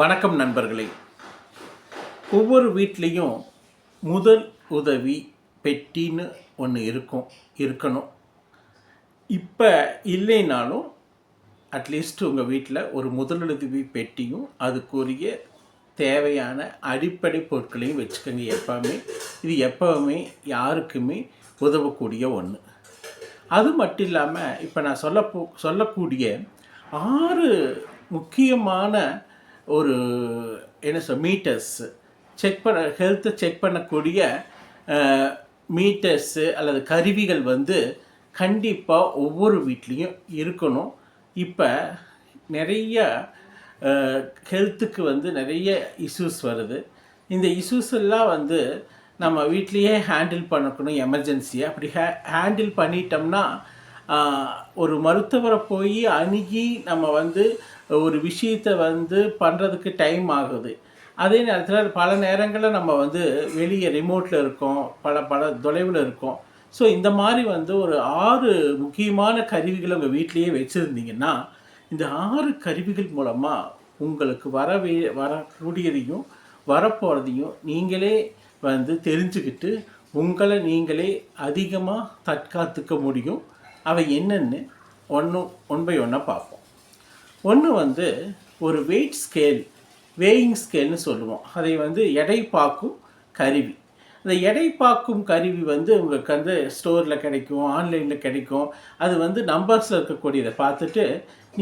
வணக்கம் நண்பர்களே. ஒவ்வொரு வீட்லேயும் முதல் உதவி பெட்டின்னு ஒன்று இருக்கும் இருக்கணும். இப்போ இல்லைனாலும் அட்லீஸ்ட் உங்கள் வீட்டில் ஒரு முதலுதவி பெட்டியும் அதுக்குரிய தேவையான அடிப்படை பொருட்களையும் வச்சுக்கோங்க எப்போவுமே. இது எப்போவுமே யாருக்குமே உதவக்கூடிய ஒன்று அது மட்டும் இல்லாமல் இப்போ நான் சொல்ல போ சொல்லக்கூடிய ஆறு முக்கியமான ஒரு என்ன சொல் மீட்டர்ஸ் செக் பண்ண ஹெல்த்தை செக் பண்ணக்கூடிய மீட்டர்ஸு அல்லது கருவிகள் வந்து கண்டிப்பாக ஒவ்வொரு வீட்லேயும் இருக்கணும். இப்போ நிறைய ஹெல்த்துக்கு வந்து நிறைய இஷ்யூஸ் வருது. இந்த இஷ்யூஸ் எல்லாம் வந்து நம்ம வீட்லேயே ஹேண்டில் பண்ணக்கணும் எமர்ஜென்சியை அப்படி ஹே ஹேண்டில் பண்ணிட்டோம்னா ஒரு மருத்துவரை போய் அணுகி நம்ம வந்து ஒரு விஷயத்தை வந்து பண்ணுறதுக்கு டைம் ஆகுது. அதே நேரத்தில் பல நேரங்களில் நம்ம வந்து வெளியே ரிமோட்டில் இருக்கோம். பல பல தொலைவில் இருக்கோம். ஸோ இந்த மாதிரி வந்து ஒரு ஆறு முக்கியமான கருவிகளை உங்கள் வீட்டிலேயே வச்சுருந்தீங்கன்னா இந்த ஆறு கருவிகள் மூலமாக உங்களுக்கு வரவே வரக்கூடியதையும் வரப்போகிறதையும் நீங்களே வந்து தெரிஞ்சுக்கிட்டு உங்களை நீங்களே அதிகமாக தற்காத்துக்க முடியும். அவை என்னென்னு ஒன்று ஒன் பை ஒன்னாக பார்ப்போம். ஒன்று வந்து ஒரு வெயிட் ஸ்கேல் வேயிங் ஸ்கேல்னு சொல்லுவோம். அதை வந்து எடை பார்க்கும் கருவி. அந்த எடை பார்க்கும் கருவி வந்து உங்களுக்கு வந்து ஸ்டோரில் கிடைக்கும் ஆன்லைனில் கிடைக்கும். அது வந்து நம்பர்ஸில் இருக்கக்கூடியதை பார்த்துட்டு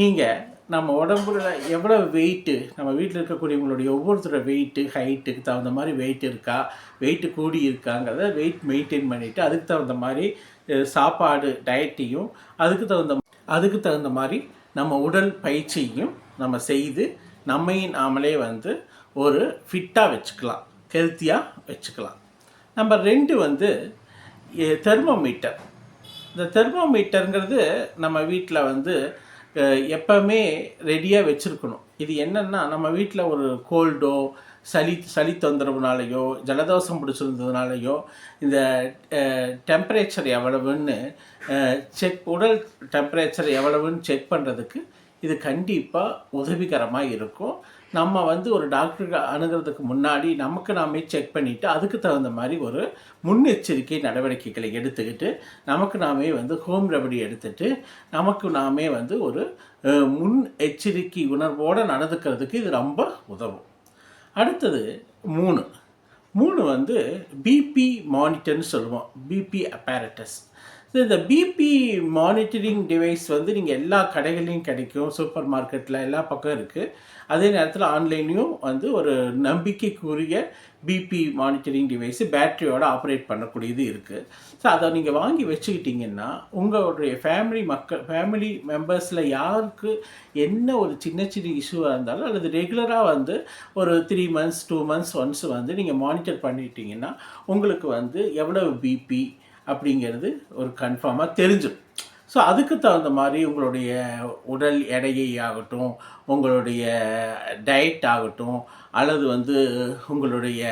நீங்கள் நம்ம உடம்புல எவ்வளோ வெயிட்டு நம்ம வீட்டில் இருக்கக்கூடியவங்களுடைய ஒவ்வொருத்தரோட வெயிட்டு ஹைட்டுக்கு தகுந்த மாதிரி வெயிட் இருக்கா வெயிட்டு கூடி இருக்காங்கிறத வெயிட் மெயின்டைன் பண்ணிவிட்டு அதுக்கு தகுந்த மாதிரி சாப்பாடு டயட்டையும் அதுக்கு தகுந்த அதுக்கு தகுந்த மாதிரி நம்ம உடல் பயிற்சியையும் நம்ம செய்து நம்மையும் நாமளே வந்து ஒரு ஃபிட்டாக வச்சுக்கலாம் ஹெல்த்தியாக வச்சுக்கலாம். நம்பர் ரெண்டு வந்து தெர்மோமீட்டர் இந்த தெர்மோமீட்டருங்கிறது நம்ம வீட்டில் வந்து எப்போவுமே எப்பவுமே ரெடியாக வச்சுருக்கணும். இது என்னென்னா நம்ம வீட்டில் ஒரு கோல்டோ சளி சளி தொந்தரவுனாலேயோ ஜலதோஷம் பிடிச்சிருந்ததுனாலையோ இந்த டெம்பரேச்சர் எவ்வளவுன்னு செக் உடல் டெம்பரேச்சர் எவ்வளவுன்னு செக் பண்ணுறதுக்கு இது கண்டிப்பாக உதவிகரமாக இருக்கும். நம்ம வந்து ஒரு டாக்டருக்கு அணுகிறதுக்கு முன்னாடி நமக்கு நாமே செக் பண்ணிவிட்டு அதுக்கு தகுந்த மாதிரி ஒரு முன்னெச்சரிக்கை நடவடிக்கைகளை எடுத்துக்கிட்டு நமக்கு நாமே வந்து ஹோம் ரெமடி எடுத்துகிட்டு நமக்கு நாமே வந்து ஒரு முன் எச்சரிக்கை உணர்வோடு நடந்துக்கிறதுக்கு இது ரொம்ப உதவும். அடுத்தது மூணு. மூணு வந்து பிபி மானிட்டர்னு சொல்லுவோம். பிபி ஸோ இந்த பிபி மானிட்டரிங் டிவைஸ் வந்து நீங்கள் எல்லா கடைகள்லையும் கிடைக்கும். சூப்பர் மார்க்கெட்டில் எல்லா பக்கம் இருக்குது அதே நேரத்தில் ஆன்லைன்லேயும் வந்து ஒரு நம்பிக்கைக்குரிய பிபி மானிட்டரிங் டிவைஸு பேட்டரியோட ஆப்ரேட் பண்ணக்கூடியது இருக்குது ஸோ அதை நீங்கள் வாங்கி வச்சுக்கிட்டிங்கன்னா உங்களுடைய ஃபேமிலி மக்கள் ஃபேமிலி மெம்பர்ஸில் யாருக்கு என்ன ஒரு சின்ன சின்ன இஷ்யூவாக இருந்தாலும் அல்லது ரெகுலராக வந்து ஒரு three months two months once வந்து நீங்கள் மானிட்டர் பண்ணிட்டீங்கன்னா உங்களுக்கு வந்து எவ்வளவு பிபி அப்படிங்கிறது ஒரு கன்ஃபார்மாக தெரிஞ்சிடும். ஸோ அதுக்கு தகுந்த மாதிரி உங்களுடைய உடல் எடையை ஆகட்டும் உங்களுடைய டயட் ஆகட்டும் அல்லது வந்து உங்களுடைய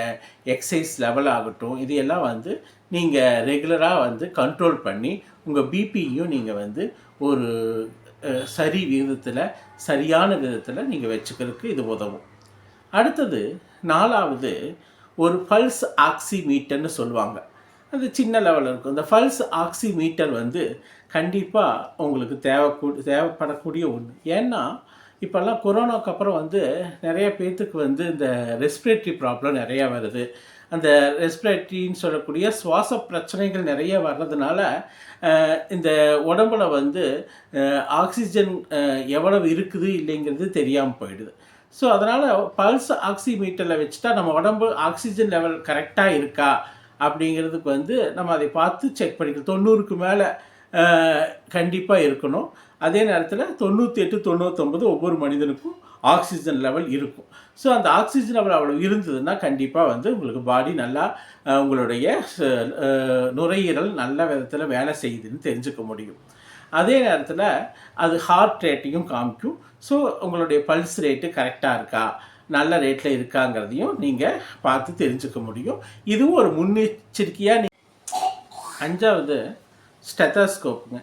எக்ஸசைஸ் லெவல் ஆகட்டும் இது எல்லாம் வந்து நீங்கள் ரெகுலராக வந்து கண்ட்ரோல் பண்ணி உங்கள் பிபியும் நீங்கள் வந்து ஒரு சரி விகிதத்தில் சரியான விதத்தில் நீங்கள் வச்சுக்கிறதுக்கு இது உதவும். அடுத்தது நாலாவது ஒரு பல்ஸ் ஆக்சிமீட்டர்னு சொல்லுவாங்க. அது சின்ன லெவலில் இருக்கும். இந்த ஃபல்ஸ் ஆக்சிமீட்டர் வந்து கண்டிப்பாக உங்களுக்கு தேவைக்கூ தேவைப்படக்கூடிய ஒன்று ஏன்னா இப்போல்லாம் கொரோனாக்கு அப்புறம் வந்து நிறைய பேர்த்துக்கு வந்து இந்த ரெஸ்பிரேட்டரி ப்ராப்ளம் நிறையா வருது. அந்த ரெஸ்பிரேட்டரின்னு சொல்லக்கூடிய சுவாச பிரச்சனைகள் நிறைய வர்றதுனால இந்த உடம்புல வந்து ஆக்சிஜன் எவ்வளவு இருக்குது இல்லைங்கிறது தெரியாமல் போயிடுது. ஸோ அதனால் பல்ஸ் ஆக்சிமீட்டரில் வச்சுட்டா நம்ம உடம்பு ஆக்சிஜன் லெவல் கரெக்டாக இருக்கா? அப்படிங்கிறதுக்கு வந்து நம்ம அதை பார்த்து செக் பண்ணிக்கலாம் தொண்ணூறுக்கு மேலே கண்டிப்பாக இருக்கணும். அதே நேரத்தில் தொண்ணூற்றி எட்டு தொண்ணூற்றொம்பது ஒவ்வொரு மனிதனுக்கும் ஆக்சிஜன் லெவல் இருக்கும். ஸோ அந்த ஆக்சிஜன் லெவல் அவ்வளோ இருந்ததுன்னா கண்டிப்பாக வந்து உங்களுக்கு பாடி நல்லா உங்களுடைய நுரையீரல் நல்ல விதத்தில் வேலை செய்யுதுன்னு தெரிஞ்சுக்க முடியும். அதே நேரத்தில் அது ஹார்ட் ரேட்டையும் காமிக்கும். ஸோ உங்களுடைய பல்ஸ் ரேட்டு கரெக்டாக இருக்கா? நல்ல ரேட்டில் இருக்காங்கிறதையும் நீங்கள் பார்த்து தெரிஞ்சுக்க முடியும். இதுவும் ஒரு முன்னெச்சரிக்கையாக நீ அஞ்சாவது ஸ்டெத்தாஸ்கோப்புங்க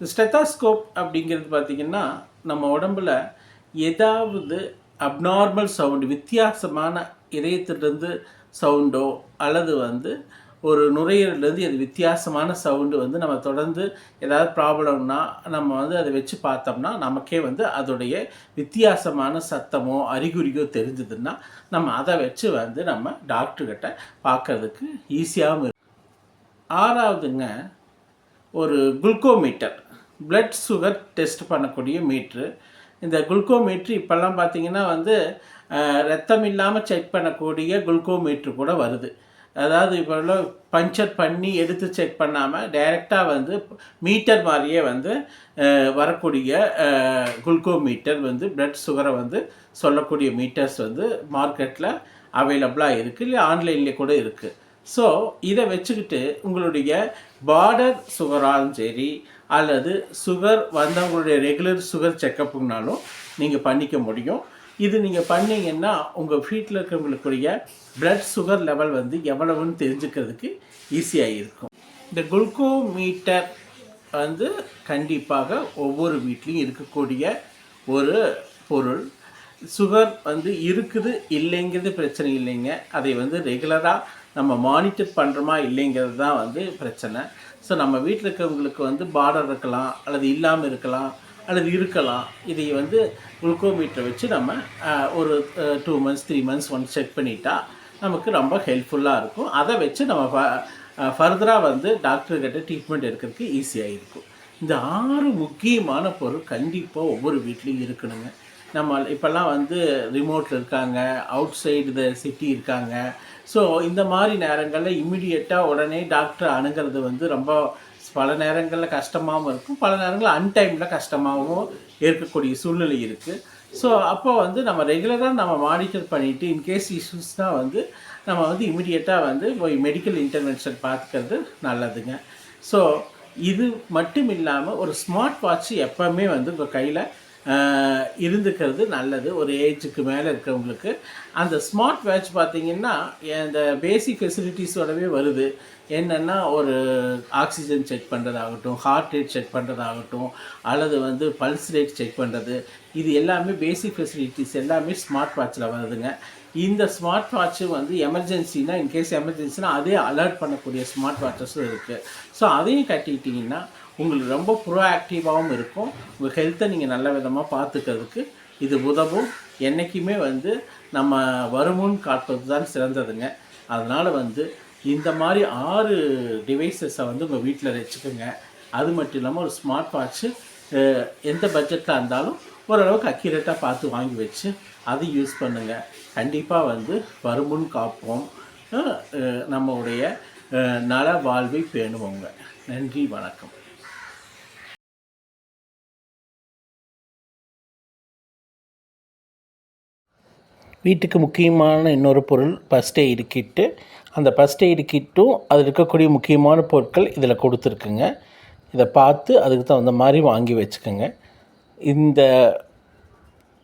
இந்த ஸ்டெத்தாஸ்கோப் அப்படிங்கிறது பார்த்திங்கன்னா நம்ம உடம்புல ஏதாவது அப்நார்மல் சவுண்டு வித்தியாசமான இதயத்திலிருந்து சவுண்டோ அல்லது வந்து ஒரு நுரையீரல்லேருந்து அது வித்தியாசமான சவுண்டு வந்து நம்ம தொடர்ந்து ஏதாவது ப்ராப்ளம்னா நம்ம வந்து அதை வச்சு பார்த்தோம்னா நமக்கே வந்து அதோடைய வித்தியாசமான சத்தமோ அறிகுறியோ தெரிஞ்சதுன்னா நம்ம அதை வச்சு வந்து நம்ம டாக்டர்கிட்ட பார்க்கறதுக்கு ஈஸியாகவும் இருக்கும். ஆறாவதுங்க ஒரு குளுக்கோமீட்டர் பிளட் சுகர் டெஸ்ட் பண்ணக்கூடிய மீட்ரு. இந்த குளுக்கோமீட்ரு இப்போல்லாம் பார்த்தீங்கன்னா வந்து ரத்தம் இல்லாமல் செக் பண்ணக்கூடிய குளுக்கோமீட்ரு கூட வருது. அதாவது இப்போல்லாம் பஞ்சர் பண்ணி எடுத்து செக் பண்ணாமல் டைரெக்டாக வந்து மீட்டர் மாதிரியே வந்து வரக்கூடிய வரக்கூடிய குளுக்கோமீட்டர் வந்து பிளட் சுகரை வந்து சொல்லக்கூடிய மீட்டர்ஸ் வந்து மார்க்கெட்டில் அவைலபிளாக இருக்குது இல்லை ஆன்லைன்லேயே கூட இருக்குது ஸோ இதை வச்சுக்கிட்டு உங்களுடைய பார்டர் சுகராலும் சரி அல்லது சுகர் வந்தவங்களுடைய ரெகுலர் சுகர் செக்கப்புனாலும் நீங்கள் பண்ணிக்க முடியும். இது நீங்கள் பண்ணீங்கன்னா உங்கள் வீட்டில் இருக்கிறவங்களுக்குரிய பிளட் சுகர் லெவல் வந்து எவ்வளவுன்னு தெரிஞ்சுக்கிறதுக்கு ஈஸியாக இருக்கும். இந்த குளுக்கோமீட்டர் வந்து கண்டிப்பாக ஒவ்வொரு வீட்லேயும் இருக்கக்கூடிய ஒரு பொருள். சுகர் வந்து இருக்குது இல்லைங்கிறது பிரச்சனை இல்லைங்க. அதை வந்து ரெகுலராக நம்ம மானிட்டர் பண்ணுறோமா இல்லைங்கிறது தான் வந்து பிரச்சனை. ஸோ நம்ம வீட்டில் இருக்கிறவங்களுக்கு வந்து பார்டர் இருக்கலாம் அல்லது இல்லாமல் இருக்கலாம். அல்லது இருக்கலாம். இதை வந்து குளுக்கோமீட்டரை வச்சு நம்ம ஒரு two months three months one check பண்ணிட்டா நமக்கு ரொம்ப ஹெல்ப்ஃபுல்லாக இருக்கும். அதை வச்சு நம்ம ஃபர்தராக வந்து டாக்டர்கிட்ட ட்ரீட்மெண்ட் எடுக்கிறதுக்கு ஈஸியாக இருக்கும் இந்த ஆறு முக்கியமான பொருள் கண்டிப்பாக ஒவ்வொரு வீட்லேயும் இருக்கணுங்க. நம்ம இப்போல்லாம் வந்து ரிமோட்டில் இருக்காங்க அவுட் சைடு த சிட்டி இருக்காங்க. ஸோ இந்த மாதிரி நேரங்களில் இம்மிடியட்டாக உடனே டாக்டர் அணுகிறது வந்து ரொம்ப பல நேரங்களில் கஷ்டமாகவும் இருக்கும். பல நேரங்களில் அன்டைமில் கஷ்டமாகவும் இருக்கக்கூடிய சூழ்நிலை இருக்குது ஸோ அப்போ வந்து நம்ம ரெகுலராக நம்ம மானிட்டர் பண்ணிவிட்டு இன்கேஸ் இஷ்யூஸ்னால் வந்து நம்ம வந்து இமிடியேட்டாக வந்து போய் மெடிக்கல் இன்டர்வென்ஷன் பார்த்துக்கிறது நல்லதுங்க. ஸோ இது மட்டும் இல்லாமல் ஒரு ஸ்மார்ட் வாட்ச் எப்போவுமே வந்து உங்கள் கையில் இருந்துக்கிறது நல்லது. ஒரு ஏஜுக்கு மேலே இருக்கிறவங்களுக்கு. அந்த ஸ்மார்ட் வாட்ச் பார்த்திங்கன்னா இந்த பேசிக் ஃபெசிலிட்டிஸோடவே வருது. என்னென்னா ஒரு ஆக்சிஜன் செக் பண்ணுறதாகட்டும் ஹார்ட் ரேட் செக் பண்ணுறதாகட்டும் அல்லது வந்து பல்ஸ் ரேட் செக் பண்ணுறது இது எல்லாமே பேசிக் ஃபெசிலிட்டிஸ் எல்லாமே ஸ்மார்ட் வாட்சில் வருதுங்க. இந்த ஸ்மார்ட் வாட்ச்சு வந்து எமர்ஜென்சினா இன்கேஸ் எமர்ஜென்சினா அதே அலர்ட் பண்ணக்கூடிய ஸ்மார்ட் வாட்சஸும் இருக்குது ஸோ அதையும் கட்டிக்கிட்டிங்கன்னா உங்களுக்கு ரொம்ப ப்ரோஆக்டிவாகவும் இருக்கும். உங்கள் ஹெல்த்தை நீங்கள் நல்ல விதமாக பார்த்துக்கிறதுக்கு இது உதவும். என்றைக்குமே வந்து நம்ம வருமுன் காப்பது தான் சிறந்ததுங்க. அதனால் வந்து இந்த மாதிரி ஆறு டிவைசஸை வந்து உங்கள் வீட்டில் வச்சுக்கோங்க. அது மட்டும் இல்லாமல் ஒரு ஸ்மார்ட் வாட்ச்சு எந்த பட்ஜெட்டில் இருந்தாலும் ஓரளவுக்கு அக்யூரேட்டாக பார்த்து வாங்கி வச்சு அதை யூஸ் பண்ணுங்கள் கண்டிப்பாக வந்து வருமுன் காப்போம். நம்மளுடைய நல வாழ்வை பேணுவோங்க. நன்றி வணக்கம். வீட்டுக்கு முக்கியமான இன்னொரு பொருள் ஃபஸ்ட் எய்டு கிட்டு அந்த ஃபஸ்ட் எய்டு கிட்டும் அதில் இருக்கக்கூடிய முக்கியமான பொருட்கள் இதில் கொடுத்துருக்குங்க. இதை பார்த்து அதுக்கு தகுந்த மாதிரி வாங்கி வச்சுக்கோங்க. இந்த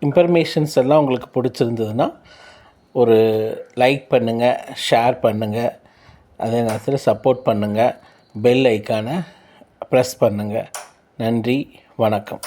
இன்ஃபர்மேஷன்ஸ் எல்லாம் உங்களுக்கு பிடிச்சிருந்ததுன்னா ஒரு லைக் பண்ணுங்கள் ஷேர் பண்ணுங்கள் அதே நேரத்தில் சப்போர்ட் பண்ணுங்கள் பெல் ஐக்கானை ப்ரெஸ் பண்ணுங்கள் நன்றி வணக்கம்.